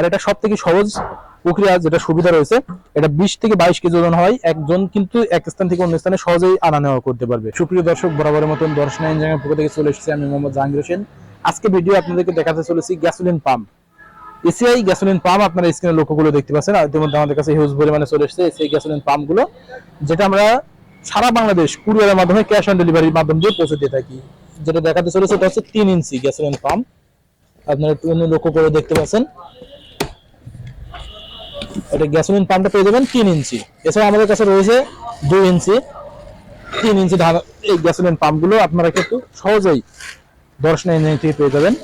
আর এটা সব থেকে সহজ প্রক্রিয়া যেটা সুবিধা রয়েছে, এটা বিশ থেকে বাইশ কেজি ওজন হয়। একজন কিন্তু এক স্থান থেকে অন্য স্থানে সহজেই আনা নেওয়া করতে পারবে। সুপ্রিয় দর্শক, বরাবরের মতন দর্শনা ইঞ্জিনিয়ার পক্ষ থেকে চলে এসেছি আমি মোহাম্মদ জাহাঙ্গীর হোসেন। আজকে ভিডিও আপনাদেরকে দেখাতে চলেছি gasoline pump ACI gasoline pump আপনারা স্ক্রিনে লক্ষ্যগুলো দেখতে পাচ্ছেন। আর ইতিমধ্যে আমাদের কাছে হিউজ পরিমাণে চলে এসেছে এসিআই গ্যাসোলিন পাম্পগুলো, যেটা আমরা সারা বাংলাদেশ কুরিয়ারের মাধ্যমে ক্যাশ অন ডেলিভারির মাধ্যম দিয়ে পৌঁছে দিয়ে থাকি। যেটা দেখাতে চলেছে এটা হচ্ছে তিন ইঞ্চি গ্যাসোলিন পাম্প আপনারা একটু লক্ষ্য করে দেখতে পাচ্ছেন। এটা গ্যাসোলিন পাম্পটা পেয়ে যাবেন তিন ইঞ্চি। এছাড়া আমাদের কাছে রয়েছে দুই ইঞ্চি। তিন ইঞ্চি এই গ্যাসোলিন পাম্পগুলো আপনারা কিন্তু সহজেই দর্শন ইঞ্জিন থেকে পেয়ে যাবেন।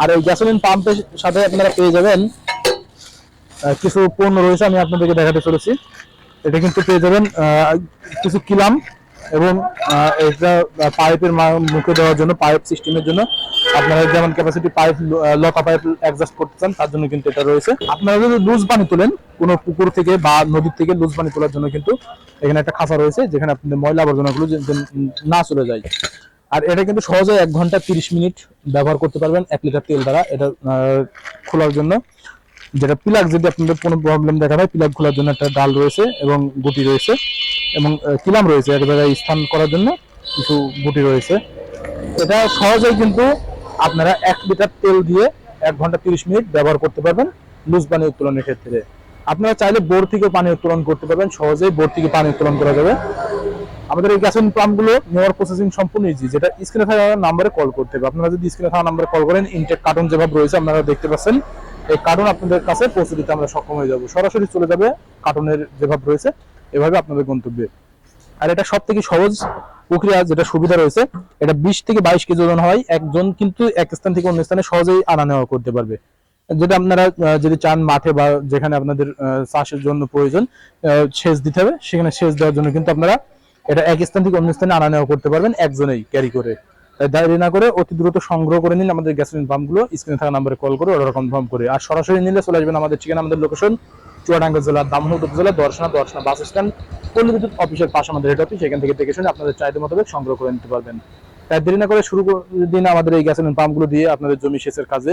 আর এই গ্যাসোলিন পাম্পের সাথে আপনারা পেয়ে যাবেন কিছু পণ্য রয়েছে, আমি আপনাদেরকে দেখাতে চলেছি। এটা কিন্তু পেয়ে যাবেন কিছু কিলাম এবং এটা পাইপের মুখে দেওয়ার জন্য পাইপ সিস্টেমের জন্য। আপনারা যেমন ক্যাপাসিটি পাইপ লকা পাইপ অ্যাডজাস্ট করতে চান, তার জন্য কিন্তু এটা রয়েছে। আপনারা যদি লুজ পানি তোলেন কোনো পুকুর থেকে বা নদীর থেকে লুজ পানি তোলার জন্য কিন্তু এখানে একটা খাঁচা রয়েছে, যেখানে আপনাদের ময়লা আবর্জনাগুলো না চলে যায়। আর এটা কিন্তু সহজে এক ঘণ্টা তিরিশ মিনিট ব্যবহার করতে পারবেন এক লিটার তেল দ্বারা। এটা খোলার জন্য। যেটা পিলাক যদি আপনাদের কোনো প্রবলেম দেখা দেয় পিলাক খোলার জন্য একটা ডাল রয়েছে এবং গুটি রয়েছে এবং কিলাম রয়েছে এক জায়গায় স্থান করার জন্য কিছু গুটি রয়েছে। এটা সহজেই কিন্তু আপনারা এক লিটার তেল দিয়ে এক ঘণ্টা তিরিশ মিনিট ব্যবহার করতে পারবেন লুজ পানি উত্তোলনের ক্ষেত্রে। আপনারা চাইলে বোর থেকে পানি উত্তোলন করতে পারবেন, সহজেই বোর থেকে পানি উত্তোলন করা যাবে। আমাদের এই গ্যাসোলিন পাম্পগুলো নেওয়ার প্রসেসিং সম্পূর্ণ ইজি যেটা স্ক্রিনে থাকা নাম্বারে কল করতে হবে। আপনারা যদি স্ক্রিনে থাকা নাম্বারে কল করেন ইনটেক কার্টুন যেভাবে রয়েছে, আপনারা দেখতে পাচ্ছেন, এই কার্টুন আপনাদের কাছে পৌঁছে দিতে আমরা সক্ষম হয়ে যাব। সরাসরি চলে যাবে কার্টুনের যেভাবে রয়েছে, এভাবে আপনাদের গন্তব্যে। আর এটা সব থেকে সহজ প্রক্রিয়া যেটা সুবিধা রয়েছে, এটা বিশ থেকে বাইশ কেজি ওজন হয়। একজন কিন্তু এক স্থান থেকে অন্য স্থানে সহজেই আনা নেওয়া করতে পারবে। যেটা আপনারা যদি চান মাঠে বা যেখানে আপনাদের চাষের জন্য প্রয়োজন সেচ দিতে হবে। সেখানে সেচ দেওয়ার জন্য কিন্তু আপনারা এটা এক স্থান থেকে অন্য স্থানে আনা নেওয়া করতে পারবেন, একজনেই ক্যারি করে। তাই না করে অতি দ্রুত সংগ্রহ করে নিন আমাদের গ্যাসোলিন পাম্পগুলো স্ক্রিনে থাকা নাম্বারে কল করে অর্ডার কনফার্ম করে। আর সরাসরি নিলে চলে আসবেন আমাদের ঠিকানা, আমাদের লোকেশন চুয়াডাঙ্গা জেলা দামোহ উপজেলা দর্শনা দর্শনা বাস স্ট্যান্ড পল্লী বিদ্যুৎ অফিসের পাশে আমাদের হেড অফিস সেখান থেকে দেখে শুনে আপনাদের চাহিদা মোতাবেক সংগ্রহ করে নিতে পারবেন। তাই দেরি না করে শুরু দিন আমাদের এই গ্যাসোলিন পাম্পগুলো দিয়ে আপনাদের জমি সেচের কাজে।